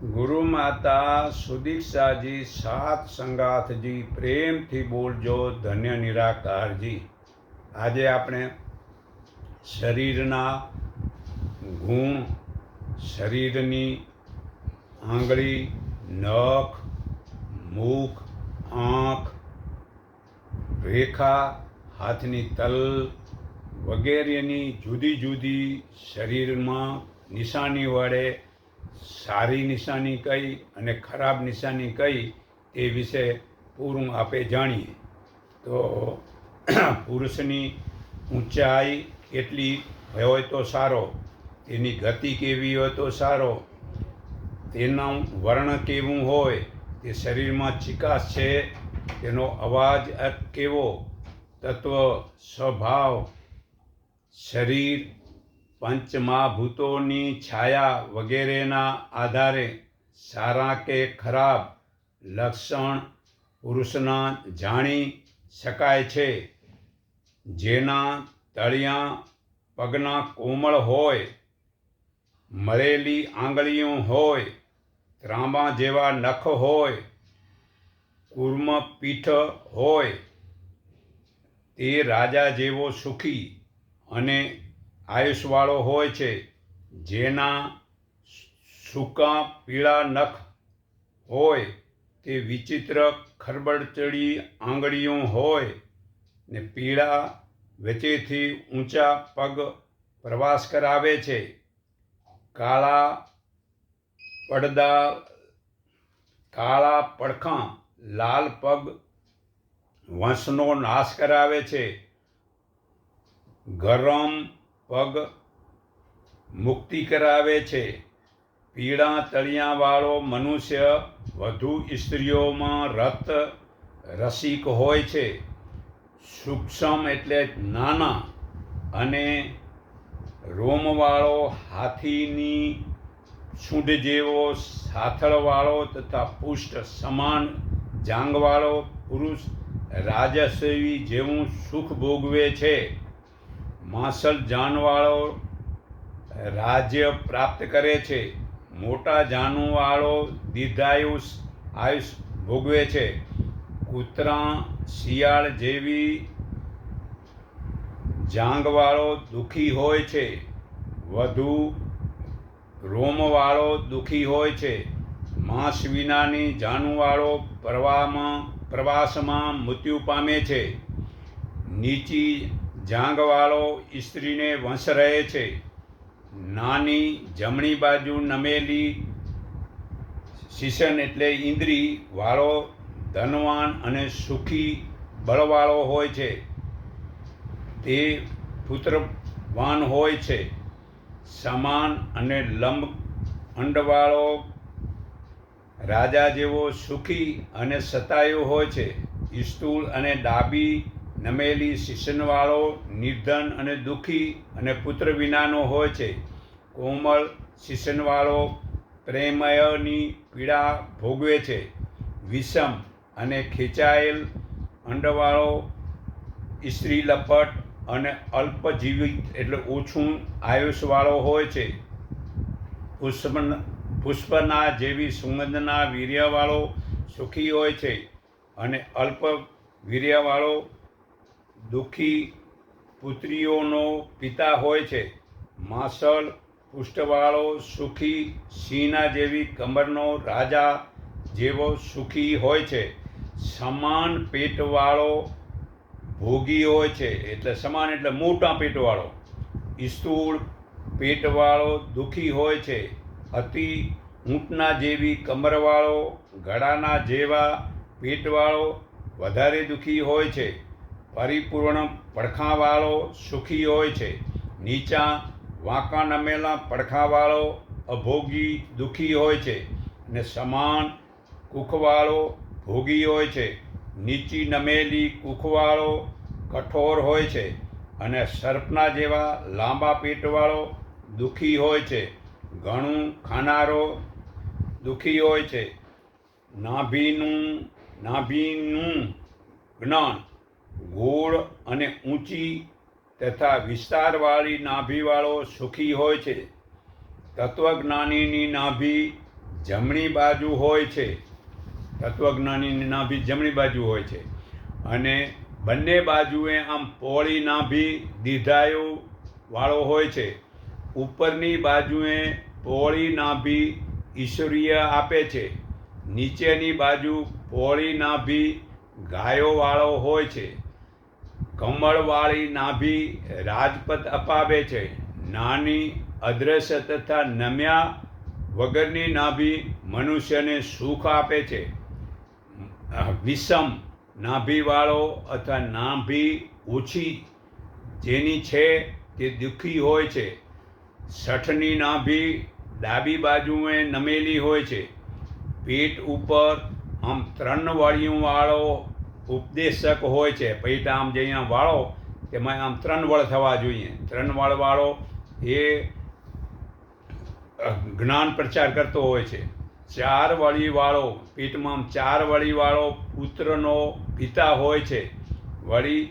ગુરુ માતા સુદીક્ષાજી સાત સંગાથજી પ્રેમથી બોલજો, ધન્ય નિરાકારજી. આજે આપણે શરીરના ગુણ, શરીરની આંગળી, નખ, મુખ, આંખ, રેખા, હાથની તલ વગેરેની જુદી જુદી શરીરમાં નિશાની વડે સારી નિશાની કઈ અને ખરાબ નિશાની કઈ તે વિશે પૂરું આપે જાણીએ. તો પુરુષની ઊંચાઈ કેટલી હોય તો સારો, તેની ગતિ કેવી હોય તો સારો, તેનું વર્ણ કેવું હોય, તે શરીરમાં ચિકાસ છે, તેનો અવાજ કેવો, તત્વ, સ્વભાવ, શરીર પંચમહાભૂતોની છાયા વગેરેના આધારે સારા કે ખરાબ લક્ષણ પુરુષના જાણી શકાય છે. જેના તળિયા પગના કોમળ હોય મળેલી આંગળીઓ હોય, ત્રાંબા જેવા નખ હોય કુર્મ પીઠ હોય, તે રાજા જેવો સુખી અને આયુષવાળો હોય છે, જેના સૂકા પીળા નખ હોય, તે વિચિત્ર ખરબડચડી આંગળીઓ હોય ને પીળા વચ્ચેથી ઊંચા પગ પ્રવાસ કરાવે છે. કાળા પડદા, કાળા પડખાં, લાલ પગ વંશનો નાશ કરાવે છે. ગરમ પગ મુક્તિ કરાવે છે. પીળા તળિયાવાળો મનુષ્ય વધુ સ્ત્રીઓમાં રત રસિક હોય છે. સૂક્ષ્મ એટલે નાના અને રોમવાળો હાથીની સૂંઢ જેવો સાથળવાળો તથા પુષ્ટ સમાન જાંગવાળો પુરુષ રાજસ્વી જેવું સુખ ભોગવે છે. માસલ જાનવાળો રાજ્ય પ્રાપ્ત કરે છે. મોટા જાનુવાળો દીર્ઘાયુષ આયુષ ભોગવે છે. કૂતરા, શિયાળ જેવી જાંગવાળો દુઃખી હોય છે. વધુ રોમવાળો દુઃખી હોય છે. માંસ વિનાની જાનુવાળો પ્રવાહમાં, પ્રવાસમાં મૃત્યુ પામે છે. નીચી જાંગવાળો સ્ત્રીને વંશ રહે છે. નાની જમણી બાજુ નમેલી શિશન એટલે ઇન્દ્રી, વાળો ધનવાન અને સુખી બળવાળો હોય છે. તે પુત્રવાન હોય છે. સમાન અને લંબ અંડવાળો રાજા જેવો સુખી અને સતાયો હોય છે. સ્થૂળ અને ડાબી નમેલી શિશનવાળો નિર્ધન અને દુઃખી અને પુત્ર વિનાનો હોય છે. કોમળ શિશનવાળો પ્રેમયની પીડા ભોગવે છે. વિષમ અને ખેંચાયેલ અંડવાળો સ્ત્રી લપટ અને અલ્પજીવિત એટલે ઓછું આયુષવાળો હોય છે. પુષ્પ પુષ્પના જેવી સુગંધના વીર્યવાળો સુખી હોય છે અને અલ્પ વીર્યવાળો દુઃખી પુત્રીઓનો પિતા હોય છે. માસળ, પુષ્ટવાળો, સુખી સિંહના જેવી કમરનો રાજા જેવો સુખી હોય છે. સમાન પેટવાળો ભોગી હોય છે. એટલે સમાન એટલે મોટા પેટવાળો. સ્થૂળ પેટવાળો દુઃખી હોય છે. અતિ ઊંટના જેવી કમરવાળો, ગળાના જેવા પેટવાળો વધારે દુઃખી હોય છે. પરિપૂર્ણ પડખાવાળો સુખી હોય છે. નીચા વાંકા નમેલા પડખાવાળો અભોગી દુઃખી હોય છે ને સમાન કુખવાળો ભોગી હોય છે. નીચી નમેલી કુખવાળો કઠોર હોય છે અને સર્પના જેવા લાંબા પેટવાળો દુઃખી હોય છે. ઘણું ખાનારો દુઃખી હોય છે. નાભીનું નાભીનું જ્ઞાન ગોળ અને ઊંચી તથા વિસ્તારવાળી નાભીવાળો સુખી હોય છે. તત્વજ્ઞાનીની નાભી જમણી બાજુ હોય છે. તત્વજ્ઞાનીની નાભી જમણી બાજુ હોય છે. અને બંને બાજુએ આમ પોળી નાભી દીધાયો વાળો હોય છે. ઉપરની બાજુએ પોળી નાભી ઈશ્વરીય આપે છે. નીચેની બાજુ પોળી નાભી ગાયો હોય છે. કમળવાળી નાભી રાજપથ અપાવે છે. નાની અદ્રશ્ય તથા નમ્યા વગરની નાભી મનુષ્યને સુખ આપે છે. વિષમ નાભીવાળો અથવા નાભી ઓછી જેની છે તે દુઃખી હોય છે. સઠની નાભી ડાબી બાજુએ નમેલી હોય છે. પેટ ઉપર આમ ત્રણ વળિયું વાળો ઉપદેશક હોય છે પૈટા આમ જે અહીંયા વાળો, એમાં આમ ત્રણ વળ થવા જોઈએ. ત્રણ વળ વાળો એ જ્ઞાન પ્રચાર કરતો હોય છે. ચાર વળી વાળો પેટમાં આમ ચાર વળી વાળો પુત્રનો પિતા હોય છે. વળી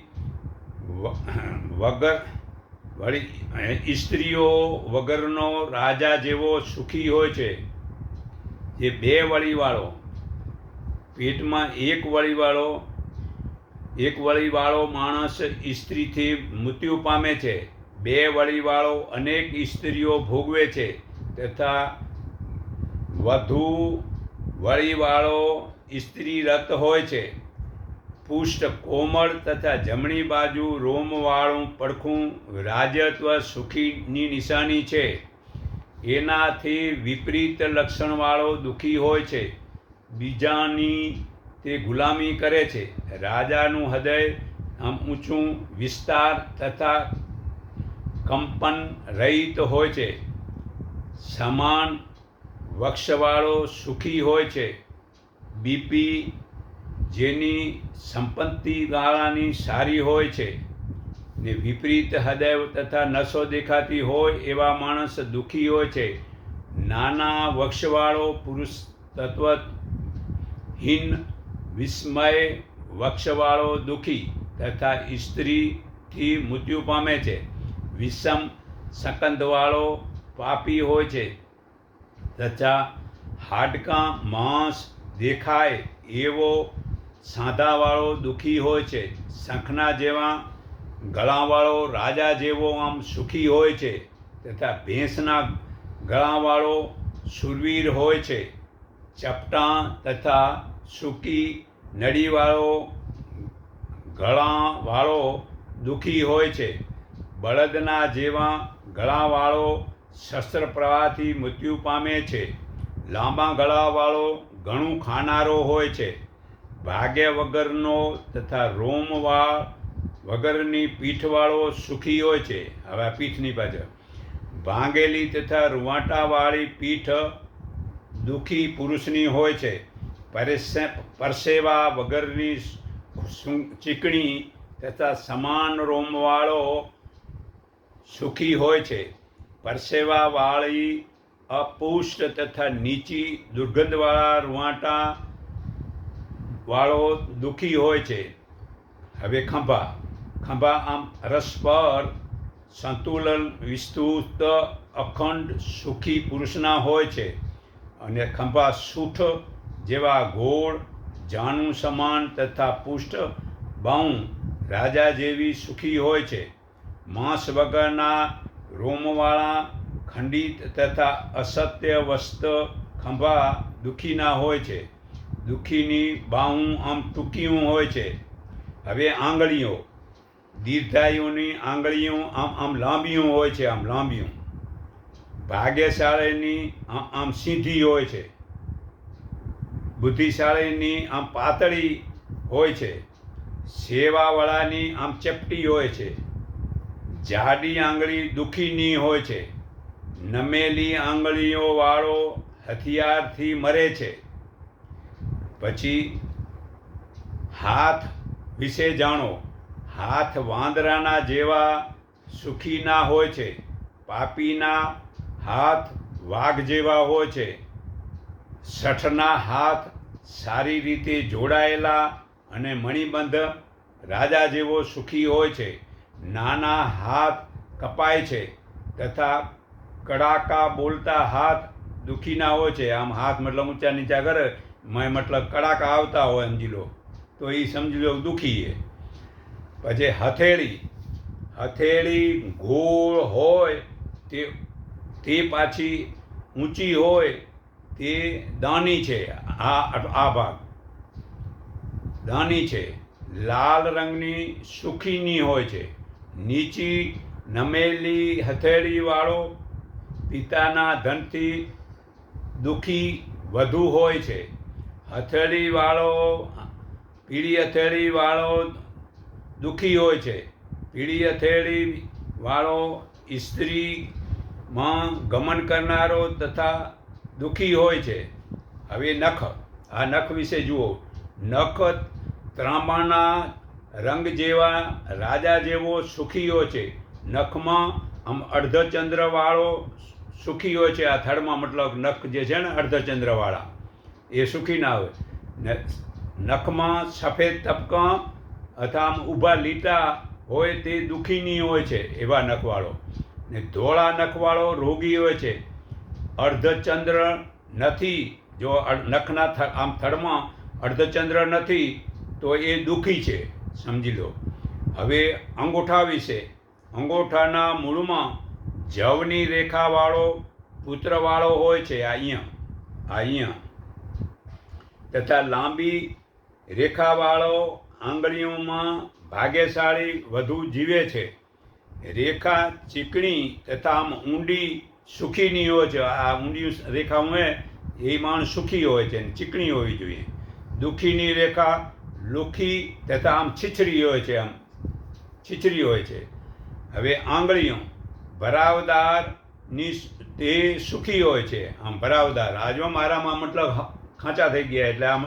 વગર, વળી સ્ત્રીઓ વગરનો રાજા જેવો સુખી હોય છે. જે બે વળીવાળો પેટમાં એક વળીવાળો એક વળીવાળો માણસ સ્ત્રીથી મૃત્યુ પામે છે. બે વળીવાળો અનેક સ્ત્રીઓ ભોગવે છે. તથા વધુ વળીવાળો સ્ત્રી રત હોય છે. પુષ્ટ કોમળ તથા જમણી બાજુ રોમવાળું પડખું રાજત્વ સુખીની નિશાની છે. એનાથી વિપરીત લક્ષણવાળો દુઃખી હોય છે. બીજાની તે ગુલામી કરે છે. રાજાનું હૃદય આમ ઊંચું, વિસ્તાર તથા કંપન રહિત હોય છે. સમાન વક્ષવાળો સુખી હોય છે. બીપી જેની સંપત્તિવાળાની સારી હોય છે ને વિપરીત હૃદય તથા નસો દેખાતી હોય એવા માણસ દુઃખી હોય છે. નાના વક્ષવાળો પુરુષ તત્વહીન વિસ્મય વક્ષવાળો દુઃખી તથા સ્ત્રીથી મૃત્યુ પામે છે. વિષમ સંકંદવાળો પાપી હોય છે. તથા હાડકાં, માંસ દેખાય એવો સાંધાવાળો દુઃખી હોય છે. શંખના જેવા ગળાવાળો રાજા જેવો આમ સુખી હોય છે તથા ભેંસના ગળાવાળો સુરવીર હોય છે. ચપટા તથા સૂકી નળીવાળો, ગળાવાળો દુઃખી હોય છે. બળદના જેવા ગળાવાળો શસ્ત્ર પ્રવાહથી મૃત્યુ પામે છે. લાંબા ગળાવાળો ઘણું ખાનારો હોય છે. ભાગ્ય વગરનો તથા રોમવાળ વગરની પીઠવાળો સુખી હોય છે. હવે પીઠની પાછળ ભાંગેલી તથા રૂવાટાવાળી પીઠ દુઃખી પુરુષની હોય છે. પરસે પરસેવા વગરની ચીકણી તથા સમાન રોમવાળો સુખી હોય છે. પરસેવાવાળી અપુષ્ટ તથા નીચી દુર્ગંધવાળા રૂવાટા વાળો દુઃખી હોય છે. હવે ખંભા. ખંભા આમ રસપર સંતુલન વિસ્તૃત અખંડ સુખી પુરુષના હોય છે. અને ખંભા સૂઠ જેવા ગોળ જાણું સમાન તથા પુષ્ટ બાઉં રાજા જેવી સુખી હોય છે. માંસ વગરના રોમવાળા ખંડિત તથા અસત્ય વસ્ત ખંભા દુઃખીના હોય છે. દુઃખીની બાહું આમ ટૂંકીયું હોય છે. હવે આંગળીઓ, દીર્ઘાયુની આંગળીઓ આમ આમ લાંબીયું હોય છે, આમ લાંબીયું ભાગ્યશાળીની આમ આમ સીધી હોય છે. બુદ્ધિશાળીની આમ પાતળી હોય છે, સેવાવાળાની આમ ચપટી હોય છે, જાડી આંગળી દુઃખીની હોય છે, નમેલી આંગળીઓ વાળો હથિયારથી મરે છે. પછી હાથ વિશે જાણો, હાથ વાંદરાના જેવા સુખીના હોય છે, પાપીના હાથ વાઘ જેવા હોય છે શઠના હાથ સારી રીતે જોડાયેલા અને મણિબંધ રાજા જેવો સુખી હોય છે. નાના હાથ કપાય છે તથા કડાકા બોલતા હાથ દુઃખીના હોય છે. આમ હાથ મતલબ ઊંચા નીચા કરે, મેં મતલબ કડાકા આવતા હોય સમજી લો તો એ સમજી લો દુખી એ. પછી હથેળી હથેળી ગોળ હોય તે તે પાછી ઊંચી હોય તે દાની છે. આ આ ભાગ. દાની છે. લાલ રંગની સુખીની હોય છે. નીચી નમેલી હથેળીવાળો પિતાના ધનથી દુખી વધુ હોય છે. હથેળીવાળો પીળી હથેળીવાળો દુખી હોય છે. પીળી હથેળીવાળો સ્ત્રીમાં ગમન કરનારો તથા દુખી હોય છે. હવે નખ, આ નખ વિશે જુઓ. નખ ત્રાંબાના રંગ જેવા રાજા જેવો સુખી હોય છે. નખમાં આમ અર્ધચંદ્રવાળો સુખી હોય છે. આ થડમાં મતલબ નખ જે છે ને અર્ધચંદ્રવાળા, એ સુખી ના હોય. નખમાં સફેદ તબકા અથવા આમ ઊભા લીટા હોય તે દુખીની હોય છે એવા નખવાળો. ને ધોળા નખવાળો રોગી હોય છે. અર્ધચંદ્ર નથી. જો નખના આમ થડમાં અર્ધચંદ્ર નથી, તો એ દુઃખી છે. સમજી લો. હવે અંગૂઠા વિશે. અંગૂઠાના મૂળમાં જવની રેખાવાળો પુત્રવાળો હોય છે અહીંયા. અહીંયા. તથા લાંબી રેખાવાળો આંગળીઓમાં ભાગ્યશાળી વધુ જીવે છે. રેખા ચીકણી તથા આમ ઊંડી સુખીની હોય છે. આ ઊંડી રેખા હું, એ માણ સુખી હોય છે ચીકણી હોવી જોઈએ. દુઃખીની રેખા લુખી તથા આમ છીછરી હોય છે આમ. છીછરી હોય છે. હવે આંગળીઓ ભરાવદારની તે સુખી હોય છે. આમ ભરાવદાર. આજો મારામાં મતલબ ખાંચા થઈ ગયા એટલે આમ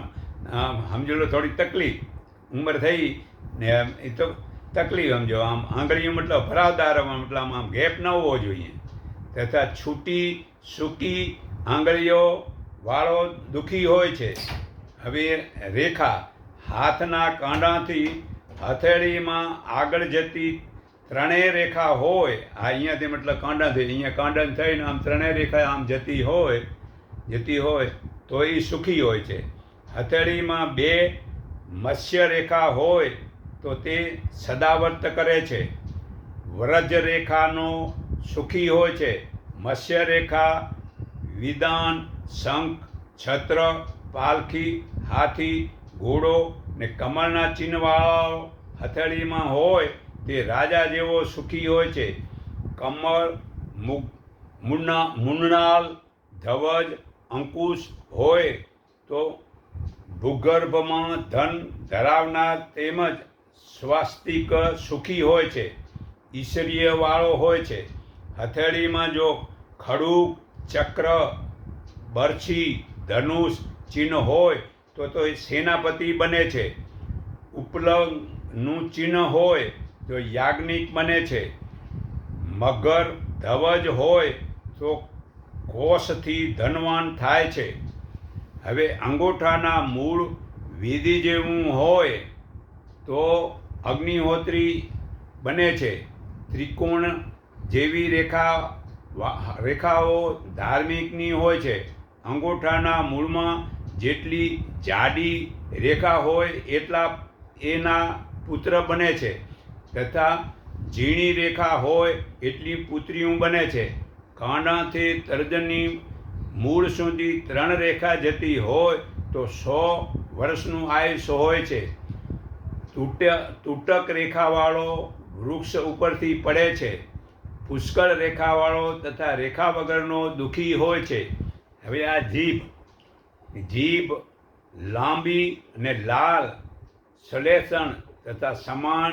સમજો લો થોડી તકલીફ. ઉંમર થઈ ને એમ એ તો તકલીફ સમજો. આમ આંગળીઓ મતલબ ભરાવદાર મતલબ આમ ગેપ ન હોવો જોઈએ. તથા છૂટી, સૂકી આંગળીઓ વાળો દુખી હોય છે. હવે રેખા હાથના કાંડાથી હથેળીમાં આગળ જતી ત્રણેય રેખા હોય, આ અહીંયાથી મતલબ કાંડાથી, અહીંયા કાંડન થઈને આમ ત્રણેય રેખા આમ જતી હોય જતી હોય, તો એ સુખી હોય છે. હથેળીમાં બે મત્સ્ય રેખા હોય, તો તે સદાવર્ત કરે છે. વ્રજ રેખાનો સુખી હોય છે. મત્સ્યરેખા, વિદાન, શંખ, છત્ર, પાલખી, હાથી, ઘોડો ને કમળના ચિહ્નવાળાઓ હથેળીમાં હોય તે રાજા જેવો સુખી હોય છે. કમળ મુન્ના, મુન્નાલ, ધવજ, અંકુશ હોય તો ભૂગર્ભમાં ધન ધરાવનાર તેમજ સ્વાસ્તિક સુખી હોય છે. ઈશ્વરીયવાળો હોય છે. હથેળીમાં જો ખડું, ચક્ર, બરછી, ધનુષ ચિહ્ન હોય, તો તો એ સેનાપતિ બને છે. ઉપલંગનું ચિહ્ન હોય, તો યાજ્ઞિક બને છે. મગર ધવજ હોય, તો કોષથી ધનવાન થાય છે. હવે અંગૂઠાના મૂળ વિધિ જેવું હોય, તો અગ્નિહોત્રી બને છે. ત્રિકોણ જેવી રેખા રેખાઓ ધાર્મિકની હોય છે, અંગૂઠાના મૂળમાં જેટલી જાડી રેખા હોય એટલા એના પુત્ર બને છે, તથા ઝીણી રેખા હોય એટલી પુત્રીઓ બને છે. કાંડાથી તર્જનની મૂળ સુધી ત્રણ રેખા જતી હોય તો સો વર્ષનું આયુષ્ય હોય છે. તૂટ, તૂટક રેખાવાળો વૃક્ષ ઉપરથી પડે છે. પુષ્કળ રેખાવાળો તથા રેખા વગરનો દુઃખી હોય છે. હવે આ જીભ જીભ લાંબી અને લાલ, સલેસણ તથા સમાન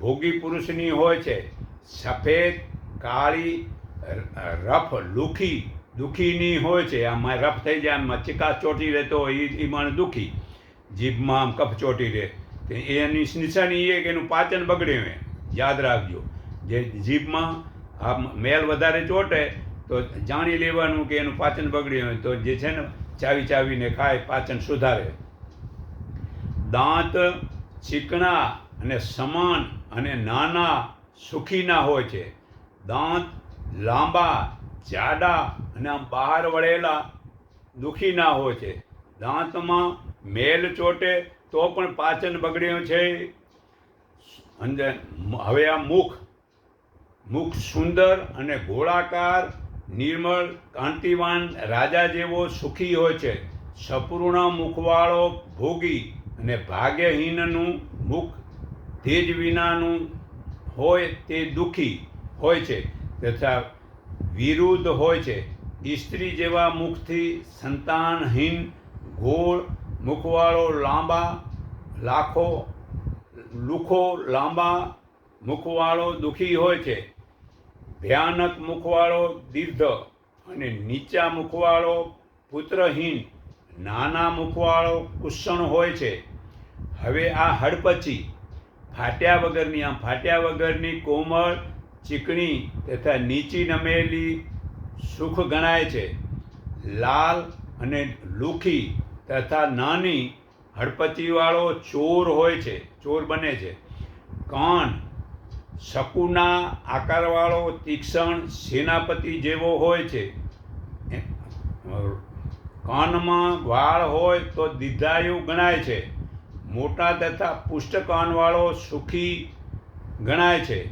ભોગી પુરુષની હોય છે. સફેદ, કાળી રફ, લુખી, દુઃખીની હોય છે. આમાં રફ થઈ જાય, આમાં ચિકાસ ચોટી રહેતો હોય એ માણસ દુઃખી. જીભમાં આમ કફ ચોટી રહે. એની નિશાની એ કે એનું પાચન બગડે હોય યાદ રાખજો. જે જીભમાં આ મેલ વધારે ચોટે તો જાણી લેવાનું કે એનું પાચન બગડ્યું હોય તો જે છે ને ચાવી ચાવીને ખાય, પાચન સુધારે. દાંત ચીકણા અને સમાન અને નાના સુખીના હોય છે. દાંત લાંબા, જાડા અને આમ બહાર વળેલા દુખી ના હોય છે. દાંતમાં મેલ ચોટે તો પણ પાચન બગડ્યું છે. અંદર હવે આ મુખ મુખ સુંદર અને ગોળાકાર, નિર્મળ, કાંતિવાન રાજા જેવો સુખી હોય છે. સપૂર્ણ મુખવાળો ભોગી અને ભાગ્યહીનનું મુખ તેજ વિનાનું હોય તે દુઃખી હોય છે તથા વિરુદ્ધ હોય છે. સ્ત્રી જેવા મુખથી સંતાનહીન ગોળ મુખવાળો લાંબા, લાખો, લુખો લાંબા મુખવાળો દુઃખી હોય છે. ભયાનક મુખવાળો, દીર્ઘ અને નીચા મુખવાળો, પુત્રહીન નાના મુખવાળો કુષણ હોય છે. હવે આ હડપચી ફાટ્યા વગરની, આમ ફાટ્યા વગરની કોમળ, ચીકણી તથા નીચી નમેલી સુખ ગણાય છે. લાલ અને લુખી તથા નાની હડપચીવાળો ચોર હોય છે. ચોર બને છે. કાન શકુના આકારવાળો તીક્ષણ સેનાપતિ જેવો હોય છે. કાનમાં વાળ હોય તો દીર્ઘાયુ ગણાય છે. મોટા તથા પુષ્ટ કાનવાળો સુખી ગણાય છે.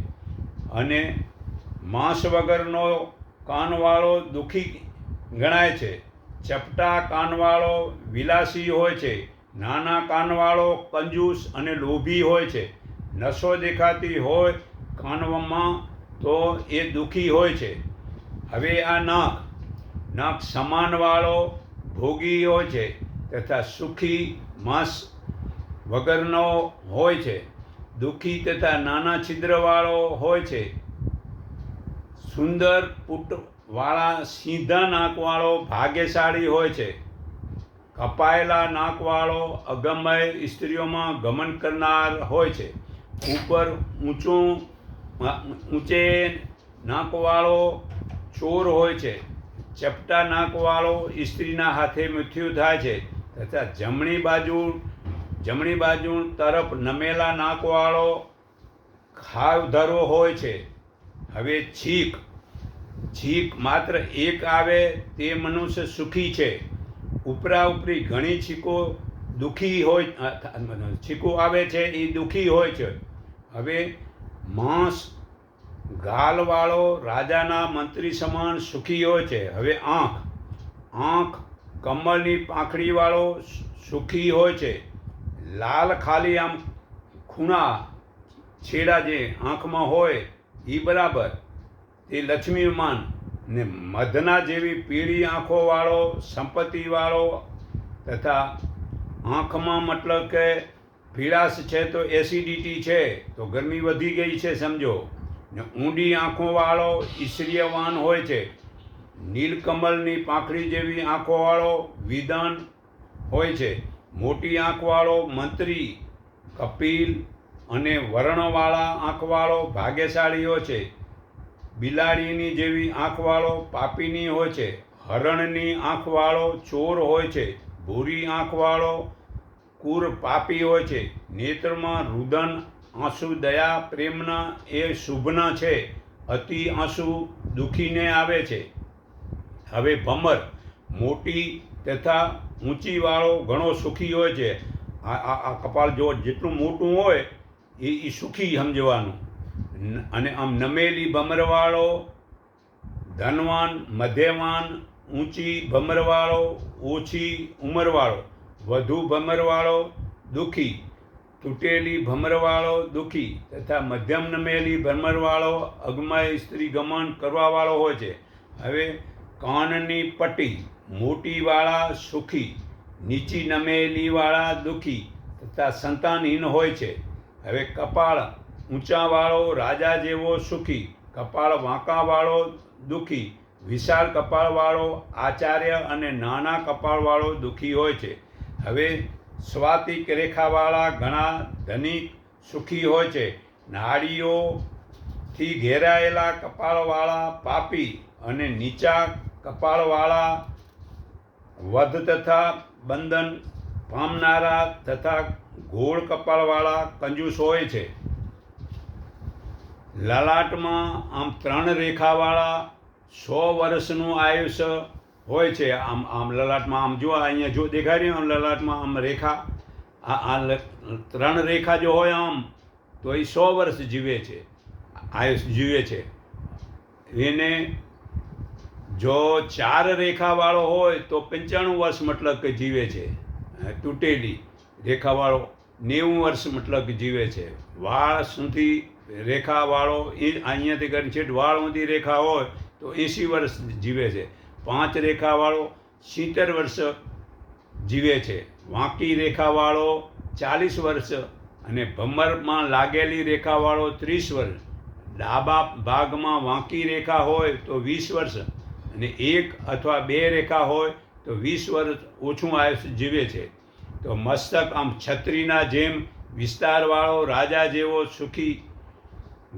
અને માંસ વગરનો કાનવાળો દુઃખી ગણાય છે. ચપટા કાનવાળો વિલાસી હોય છે. નાના કાનવાળો કંજૂસ અને લોભી હોય છે. નસો દેખાતી હોય કાનમાં તો એ દુઃખી હોય છે. હવે આ નાક નાક સમાનવાળો ભોગી હોય છે તથા સુખી માંસ વગરનો હોય છે. દુઃખી તથા નાના છિદ્રવાળો હોય છે. સુંદર પુટવાળા સીધા નાકવાળો ભાગ્યશાળી હોય છે. કપાયેલા નાકવાળો અગમય સ્ત્રીઓમાં ગમન કરનાર હોય છે. ઉપર ઊંચું ઊંચે નાકવાળો ચોર હોય છે. ચપટા નાકવાળો સ્ત્રીના હાથે મૃત્યુ થાય છે. તથા જમણી બાજુ જમણી બાજુ તરફ નમેલા નાકવાળો ખાવધરો હોય છે. હવે છીક. છીક માત્ર એક આવે તે મનુષ્ય સુખી છે. ઉપરા ઉપરી ઘણી છીકો દુઃખી હોય છીકો આવે છે એ દુઃખી હોય છે. હવે માંસ ગાલવાળો રાજાના મંત્રી સમાન સુખી હોય છે. હવે આંખ આંખ કમળની પાંખડીવાળો સુખી હોય છે. લાલ ખાલી આમ ખૂણા છેડા જે આંખમાં હોય એ બરાબર. તે લક્ષ્મીમાન ને મધના જેવી પીળી આંખોવાળો, સંપત્તિવાળો તથા આંખમાં મતલબ કે પીળાશ છે તો એસિડિટી છે, તો ગરમી વધી ગઈ છે સમજો. ને ઊંડી આંખોવાળો ઈશ્વરીયવાન હોય છે. નીલકમલની પાંખડી જેવી આંખોવાળો વિધાન હોય છે. મોટી આંખવાળો મંત્રી, કપિલ અને વર્ણવાળા આંખવાળો ભાગ્યશાળીઓ છે. બિલાડીની જેવી આંખવાળો પાપીની હોય છે. હરણની આંખવાળો ચોર હોય છે. ભૂરી આંખવાળો કુર પાપી હોય છે. નેત્રમાં રુદન, આંસુ, દયા, પ્રેમના એ શુભના છે. અતિ આંસુ દુખીને આવે છે. હવે ભમર, મોટી તથા ઊંચીવાળો ઘણો સુખી હોય છે. આ કપાળ જો જેટલું મોટું હોય, એ એ સુખી સમજવાનું. અને આમ નમેલી ભમરવાળો, ધનવાન, મધ્યવાન, ઊંચી ભમરવાળો, ઓછી ઉંમરવાળો. વધુ ભમરવાળો દુઃખી, તૂટેલી ભમરવાળો દુઃખી તથા મધ્યમ નમેલી ભમરવાળો અગમય સ્ત્રી ગમન કરવાવાળો હોય છે. હવે કાનની પટ્ટી મોટીવાળા સુખી, નીચી નમેલીવાળા દુઃખી તથા સંતાનહીન હોય છે. હવે કપાળ ઊંચાવાળો રાજા જેવો સુખી, કપાળ વાંકાવાળો દુઃખી, વિશાળ કપાળવાળો આચાર્ય અને નાના કપાળવાળો દુઃખી હોય છે. હવે સ્વાતિક રેખાવાળા ઘણા ધનિક સુખી હોય છે. નાડીઓથી ઘેરાયેલા કપાળવાળા પાપી અને નીચા કપાળવાળા વધ તથા બંધન પામનારા તથા ગોળ કપાળવાળા કંજૂસ હોય છે. લલાટમાં આમ ત્રણ રેખાવાળા સો વર્ષનું આયુષ્ય હોય છે. આમ આમ લલાટમાં આમ જો અહીંયા જો દેખાય રહ્યું, આમ લલાટમાં આમ રેખા, આ ત્રણ રેખા જો હોય આમ, તો એ સો વર્ષ જીવે છે. આયુષ જીવે છે. એને જો ચાર રેખાવાળો હોય, તો પંચાણું વર્ષ મતલબ કે જીવે છે. તૂટેલી રેખાવાળો નેવું વર્ષ મતલબ જીવે છે. વાળ સુધી રેખાવાળો, એ અહીંયાથી કરીને છેટ વાળ સુધી રેખા હોય, તો એંસી વર્ષ જીવે છે. પાંચ રેખાવાળો સિત્તેર વર્ષ જીવે છે. વાંકી રેખાવાળો ચાલીસ વર્ષ અને ભમરમાં લાગેલી રેખાવાળો ત્રીસ વર્ષ. ડાબા ભાગમાં વાંકી રેખા હોય તો વીસ વર્ષ અને એક અથવા બે રેખા હોય તો વીસ વર્ષ ઓછું આયુષ્ય જીવે છે. તો મસ્તક આમ છત્રીના જેમ વિસ્તારવાળો રાજા જેવો સુખી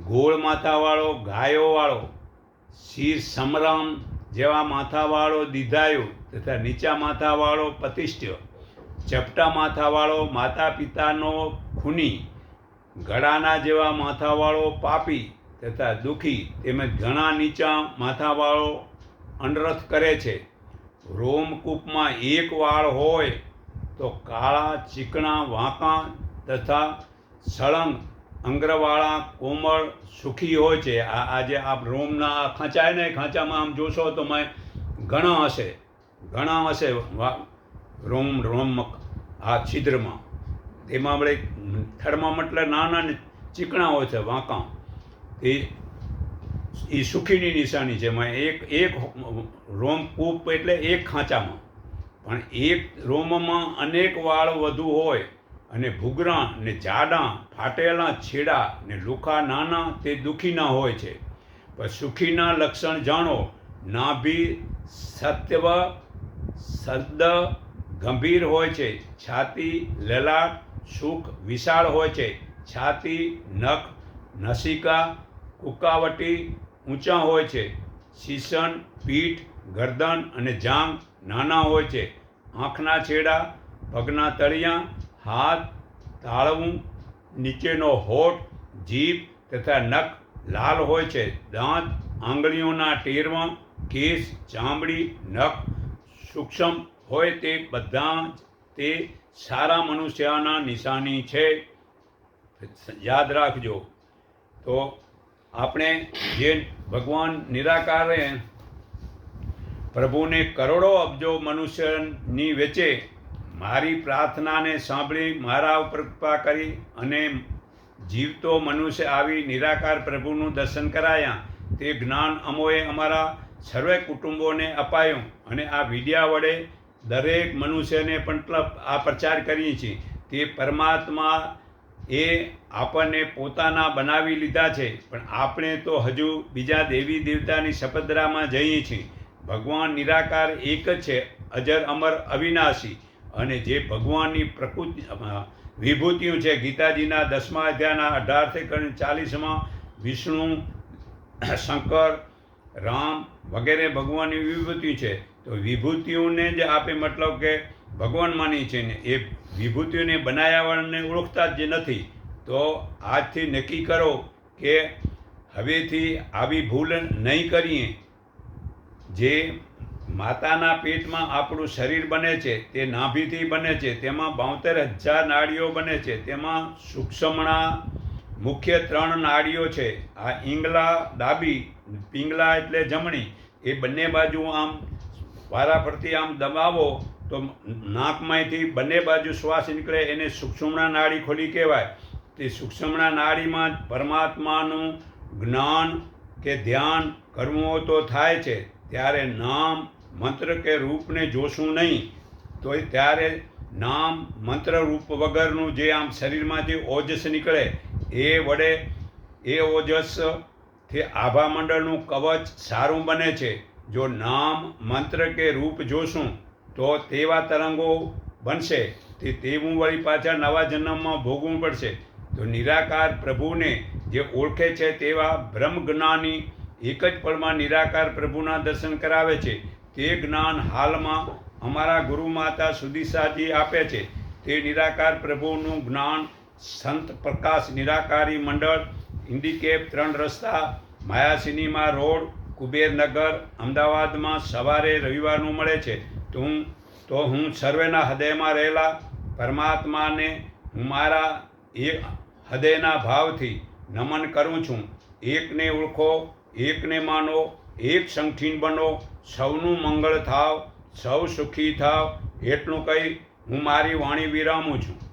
ગોળ માથાવાળો ગાયોવાળો શિર સમરામ જેવા માથાવાળો દીધાયો તથા નીચા માથાવાળો પ્રતિષ્ઠ્ય ચપટા માથાવાળો માતા પિતાનો ખૂની, ગળાના જેવા માથાવાળો પાપી તથા દુઃખી તેમજ ઘણા નીચા માથાવાળો અનરથ કરે છે. રોમકૂપમાં એક વાળ હોય તો કાળા ચીકણા વાંકા તથા સળંગ અંગ્રવાળા કોમળ સુખી હોય છે. આ આજે આ રોમના આ ખાંચાય ને ખાંચામાં આમ જોશો તો મેં ઘણા હશે ઘણા હશે રોમ રોમ આ છિદ્રમાં. તેમાં આપણે થડમાં એટલે નાના ને ચીકણા હોય છે, વાંકા. એ એ સુખીની નિશાની છે. એમાં એક એક રોમ કૂપ એટલે એક ખાંચામાં. પણ એક રોમમાં અનેક વાળ વધુ હોય. અને ભૂગરા ને જાડા, ફાટેલા, છેડા ને લુખા નાના તે દુઃખીના હોય છે. પણ સુખીના લક્ષણ જાણો. નાભી સત્યવ સદ ગંભીર હોય છે. છાતી લલાટ, સુખ વિશાળ હોય છે. છાતી નખ, નસિકા, કુકાવટી ઊંચા હોય છે. શીશન, પીઠ, ગરદન અને જાંગ નાના હોય છે. આંખના છેડા, પગના તળિયા હાથ તાળવું, નીચેનો હોઠ, જીભ તથા નખ લાલ હોય છે. દાંત આંગળીઓના ટેરવા, કેસ, ચામડી, નખ સૂક્ષ્મ હોય તે બધા જ તે સારા મનુષ્યના નિશાની છે. યાદ રાખજો. તો આપણે જે ભગવાન નિરાકારે પ્રભુને કરોડો અબજો મનુષ્યની વચ્ચે મારી પ્રાર્થનાને સાંભળી મારા ઉપર કૃપા કરી અને જીવતો મનુષ્ય આવી નિરાકાર પ્રભુનું દર્શન કરાયા. તે જ્ઞાન અમોએ અમારા સર્વે કુટુંબોને અપાયું અને આ વિદ્યા વડે દરેક મનુષ્યને પણ આ પ્રચાર કરીએ છીએ. તે પરમાત્મા એ આપણને પોતાના બનાવી લીધા છે, પણ આપણે તો હજુ બીજા દેવી દેવતાની સપદ્રામાં જઈએ છીએ. ભગવાન નિરાકાર એક જ છે, અજર અમર અવિનાશી. અને જે ભગવાનની પ્રકૃતિ વિભૂતિઓ છે, ગીતાજીના દસમા અધ્યાયના અઢારથી કરીને ચાલીસમાં વિષ્ણુ, શંકર, રામ વગેરે ભગવાનની વિભૂતિ છે. તો વિભૂતિઓને જ આપે મતલબ કે ભગવાન માની છે ને, એ વિભૂતિઓને બનાવ્યાવાળાને ઓળખતા જ નથી. તો આજથી નક્કી કરો કે હવેથી આવી ભૂલ નહીં કરીએ. જે માતાના પેટમાં આપણું શરીર બને છે, તે નાભીથી બને છે, તેમાં બાવતેર હજાર નાડીઓ બને છે, તેમાં સૂક્ષ્મણા મુખ્ય ત્રણ નાડીઓ છે, આ ઈંગલા, ડાબી, પિંગલા એટલે જમણી, એ બંને બાજુ આમ વારાફરતી આમ દબાવો તો નાકમાંથી બંને બાજુ શ્વાસ નીકળે, એને સૂક્ષ્મણા નાડી ખોલી કહેવાય. તે સૂક્ષ્મણા નાડીમાં પરમાત્માનું જ્ઞાન કે ધ્યાન કરવું તો થાય છે, ત્યારે નામ મંત્ર કે રૂપને જોશું નહીં તો ત્યારે નામ મંત્ર રૂપ વગરનું જે આમ શરીરમાંથી ઓજસ નીકળે, એ વડે એ ઓજસથી આભા મંડળનું કવચ સારું બને છે. જો નામ મંત્ર કે રૂપ જોશું, તો તેવા તરંગો બનશે, તે તેવું વળી પાછા નવા જન્મમાં ભોગવું પડશે. તો નિરાકાર પ્રભુને જે ઓળખે છે તેવા બ્રહ્મ જ્ઞાની એક જ પળમાં નિરાકાર પ્રભુના દર્શન કરાવે છે. તે જ્ઞાન હાલમાં અમારા ગુરુ માતા સુદિશાજી આપે છે. તે નિરાકાર પ્રભુનું જ્ઞાન સંત પ્રકાશ નિરાકારી મંડળ, ઇન્ડિકેપ ત્રણ રસ્તા, માયા સિનેમા રોડ કુબેરનગર અમદાવાદમાં સવારે રવિવારનું મળે છે. તો હું તો હું સર્વેના હૃદયમાં રહેલા પરમાત્માને હું મારા એ હૃદયના ભાવથી નમન કરું છું. એકને ઓળખો, એકને માનો, એક સંગઠીન બનો સૌનું મંગળ થાવ સૌ સુખી થાવ એટલું કહી હું મારી વાણી વિરામું છું.